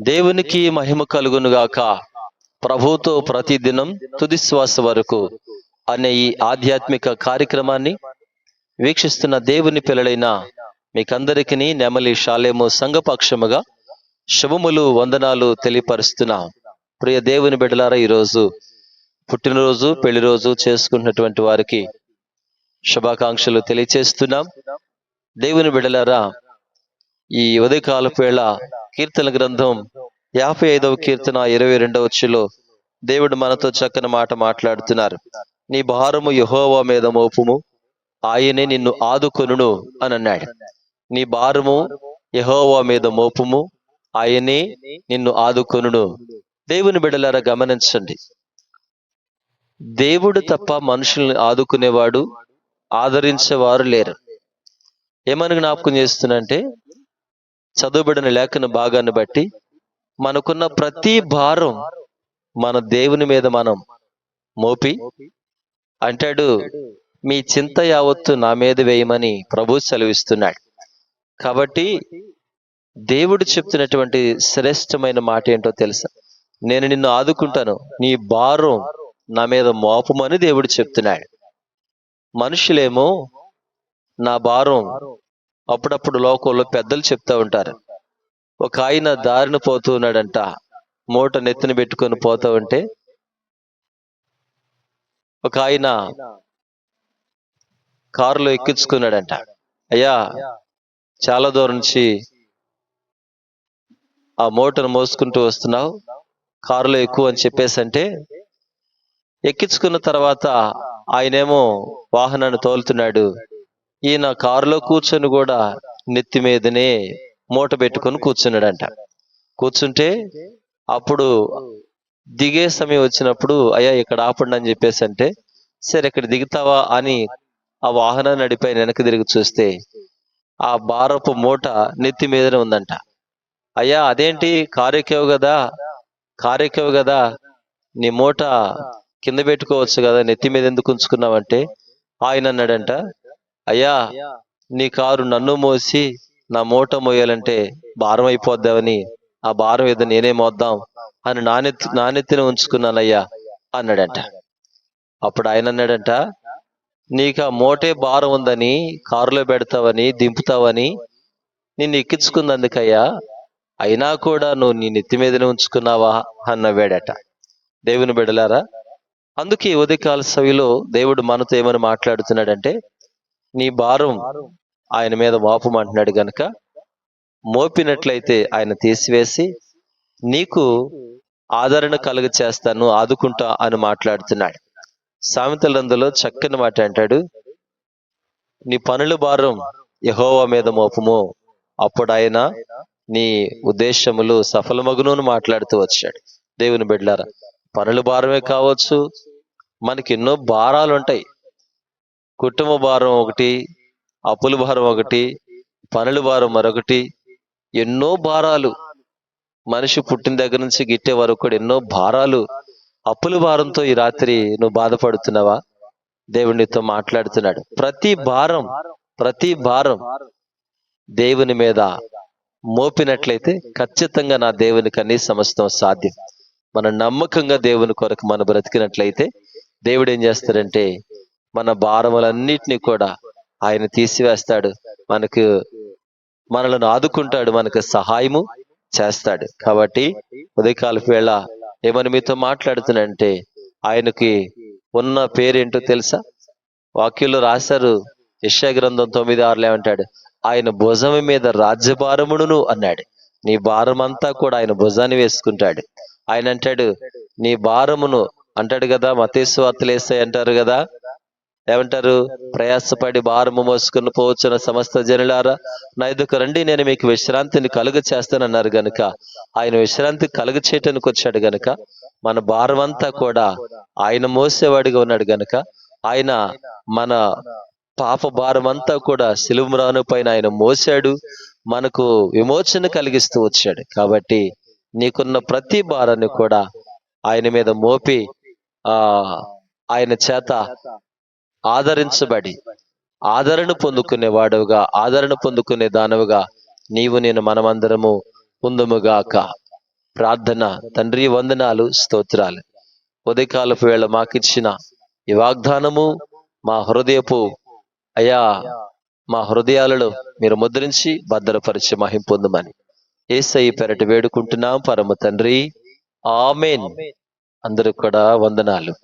దేవునికి మహిమ కలుగునుగాక ప్రభుతో ప్రతిదినం తుదిశ్వాస వరకు అనే ఈ ఆధ్యాత్మిక కార్యక్రమాన్ని వీక్షిస్తున్న దేవుని పిల్లలైన మీకందరికీ నెమలి శాలేము సంఘపక్షముగా శుభములు వందనాలు తెలియపరుస్తున్నా. ప్రియ దేవుని బిడ్డలారా ఈరోజు పుట్టినరోజు పెళ్ళి రోజు చేసుకున్నటువంటి వారికి శుభాకాంక్షలు తెలియచేస్తున్నాం. దేవుని బిడ్డలారా ఈ ఉదయకాలపు వేళ కీర్తన గ్రంథం యాభై ఐదవ కీర్తన ఇరవై రెండవ చిలో. దేవుడు మనతో చక్కని మాట మాట్లాడుతున్నారు. నీ భారము యహోవా మీద మోపుము. ఆయనే నిన్ను ఆదుకొనును అని అన్నాడు. నీ భారము యహోవా మీద మోపుము. ఆయనే నిన్ను ఆదుకొనును. దేవుని బిడలారా గమనించండి. దేవుడు తప్ప మనుషుల్ని ఆదుకునేవాడు ఆదరించేవారు లేరు. ఏమని జ్ఞాపకం చేస్తున్నంటే చదువుబడిన లేఖన భాగాన్ని బట్టి మనకున్న ప్రతి భారం మన దేవుని మీద మనం మోపి అంటాడు మీ చింత యావత్తు నా మీద వేయమని ప్రభు సెలవిస్తున్నాడు. కాబట్టి దేవుడు చెప్తున్నటువంటి శ్రేష్టమైన మాట ఏంటో తెలుసా? నేను నిన్ను ఆదుకుంటాను నీ భారం నా మీద మోపమని దేవుడు చెప్తున్నాడు. మనుషులేమో నా భారం అప్పుడప్పుడు లోకంలో పెద్దలు చెప్తా ఉంటారు. ఒక ఆయన దారిన పోతూ ఉన్నాడంట. మూట నెత్తిన పెట్టుకొని పోతా ఉంటే ఒక ఆయన కారులో ఎక్కించుకున్నాడంట. అయ్యా చాలా దూరం నుంచి ఆ మూటను మోసుకుంటూ వస్తున్నావు. కారులో ఎక్కువ అని చెప్పేసి అంటే ఎక్కించుకున్న తర్వాత ఆయనేమో వాహనాన్ని తోలుతున్నాడు. ఈయన కారులో కూర్చొని కూడా నెత్తి మీదనే మూట పెట్టుకొని కూర్చున్నాడంట. కూర్చుంటే అప్పుడు దిగే సమయం వచ్చినప్పుడు అయ్యా ఇక్కడ ఆపండి అని చెప్పేసి అంటే సరే ఇక్కడ దిగుతావా అని ఆ వాహనాన్ని నడిపై వెనక్కి తిరిగి చూస్తే ఆ బారపు మూట నెత్తి మీదనే ఉందంట. అయ్యా అదేంటి? కారు కదా. కారు కదా. నీ మూట కింద పెట్టుకోవచ్చు కదా. నెత్తి మీద ఎందుకు ఉంచుకున్నావంటే ఆయన అన్నాడంట అయ్యా నీ కారు నన్ను మోసి నా మూట మోయాలంటే భారం అయిపోద్దామని ఆ భారం ఏదో నేనే మోద్దాం అని నానెత్తి నానెత్తిన ఉంచుకున్నానయ్యా అన్నాడంట. అప్పుడు ఆయన అన్నాడంట నీకు ఆ మూటే భారం ఉందని కారులో పెడతావని దింపుతావని నిన్ను ఎక్కించుకున్నందుకయ్యా అయినా కూడా నువ్వు నీ నెత్తి మీదనే ఉంచుకున్నావా? అన్నవాడట దేవుని బిడలారా అందుకే ఉదయకాల సవిలో దేవుడు మనతో ఏమని మాట్లాడుతున్నాడంటే నీ భారం ఆయన మీద మోపమంటున్నాడు గనుక మోపినట్లయితే ఆయన తీసివేసి నీకు ఆదరణ కలుగ చేస్తాను ఆదుకుంటా అని మాట్లాడుతున్నాడు. సామెతలందులో చక్కని మాట అంటాడు నీ పనుల భారం యహోవా మీద మోపము. అప్పుడు ఆయన నీ ఉద్దేశములు సఫలమగును మాట్లాడుతూ వచ్చాడు. దేవుని బిడ్డలారా పనుల భారమే కావచ్చు మనకి ఎన్నో భారాలు ఉంటాయి కుటుంబ భారం ఒకటి అప్పుల భారం ఒకటి పనుల భారం మరొకటి. ఎన్నో భారాలు మనిషి పుట్టిన దగ్గర నుంచి గిట్టే వరకు కూడా ఎన్నో భారాలు అప్పుల భారంతో ఈ రాత్రి నువ్వు బాధపడుతున్నావా? దేవుడు నీతో మాట్లాడుతున్నాడు. ప్రతి భారం ప్రతి భారం దేవుని మీద మోపినట్లయితే ఖచ్చితంగా నా దేవునికి అన్ని సమస్తం సాధ్యం. మన నమ్మకంగా దేవుని కొరకు మనం బ్రతికినట్లయితే దేవుడు ఏం చేస్తాడంటే మన భారములన్నిటినీ కూడా ఆయన తీసివేస్తాడు. మనకు మనలను ఆదుకుంటాడు. మనకు సహాయము చేస్తాడు. కాబట్టి ఉదయకాల వేళ ఏమని మీతో మాట్లాడుతున్నంటే ఆయనకి ఉన్న పేరేంటో తెలుసా? వాక్యంలో రాశారు. యెషయా గ్రంథం తొమ్మిది ఆరులో ఏమంటాడు? ఆయన భుజం మీద రాజ్యభారముడును అన్నాడు. నీ భారమంతా కూడా ఆయన భుజాన్ని వేసుకుంటాడు. ఆయన అంటాడు నీ భారమును అంటాడు కదా మతేశ్వార్తలేస్తాయి అంటారు కదా ఏమంటారు? ప్రయాసపడి భారము మోసుకుని పోవచ్చున్న సమస్త జనులారా నా ఎదుకు రండి నేను మీకు విశ్రాంతిని కలుగ చేస్తానన్నారు గనుక. ఆయన విశ్రాంతి కలుగ చేయటానికి వచ్చాడు గనుక మన భారం అంతా కూడా ఆయన మోసేవాడిగా ఉన్నాడు గనుక ఆయన మన పాప భారం అంతా కూడా సిలువరాను పైన ఆయన మోసాడు మనకు విమోచన కలిగిస్తూ వచ్చాడు. కాబట్టి నీకున్న ప్రతి భారాన్ని కూడా ఆయన మీద మోపి ఆ ఆయన చేత ఆదరించబడి ఆదరణ పొందుకునే వాడవుగా ఆదరణ పొందుకునే దానవుగా నీవు నేను మనమందరము ఉందముగాక. ప్రార్థన తండ్రి వందనాలు స్తోత్రాలు. ఉదయకాలపు వేళ మాకిచ్చిన ఈ వాగ్దానము మా హృదయపు అయా మా హృదయాలలో మీరు ముద్రించి భద్రపరిచి మహిం పొందమని. ఏసై పెరటి వేడుకుంటున్నాం పరమ తండ్రి. ఆమెన్. అందరూ కూడా వందనాలు.